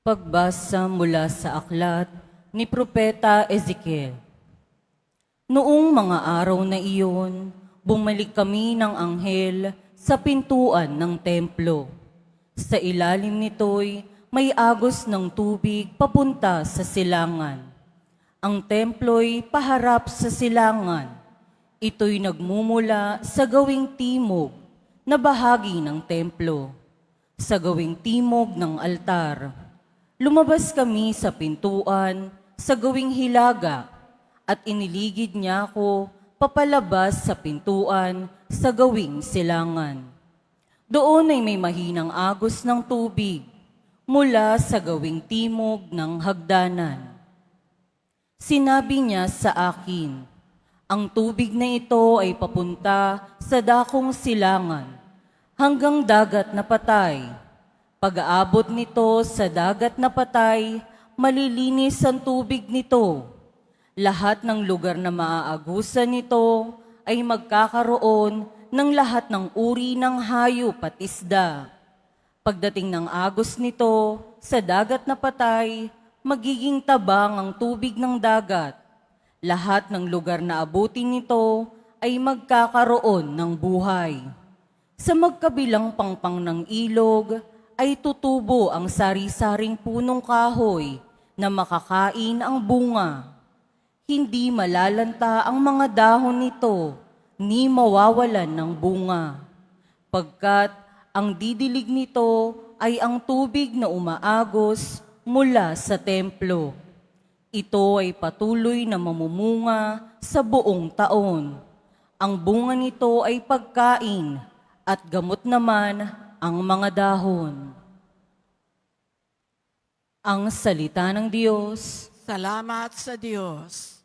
Pagbasa mula sa aklat ni Propeta Ezekiel. Noong mga araw na iyon, bumalik kami ng anghel sa pintuan ng templo. Sa ilalim nito'y may agos ng tubig papunta sa silangan. Ang templo'y paharap sa silangan. Ito'y nagmumula sa gawing timog na bahagi ng templo. Sa gawing timog ng altar. Lumabas kami sa pintuan sa gawing hilaga at iniligid niya ako papalabas sa pintuan sa gawing silangan. Doon ay may mahinang agos ng tubig mula sa gawing timog ng hagdanan. Sinabi niya sa akin, ang tubig na ito ay papunta sa dakong silangan hanggang dagat na patay. Pag-aabot nito sa dagat na patay, malilinis ang tubig nito. Lahat ng lugar na maaagusan nito ay magkakaroon ng lahat ng uri ng hayop at isda. Pagdating ng agos nito sa dagat na patay, magiging tabang ang tubig ng dagat. Lahat ng lugar na abutin nito ay magkakaroon ng buhay. Sa magkabilang pangpang ng ilog ay tutubo ang sari-saring punong kahoy na makakain ang bunga. Hindi malalanta ang mga dahon nito, ni mawawalan ng bunga. Pagkat ang didilig nito ay ang tubig na umaagos mula sa templo. Ito ay patuloy na mamumunga sa buong taon. Ang bunga nito ay pagkain at gamot naman ang mga dahon. Ang salita ng Diyos, Salamat sa Diyos.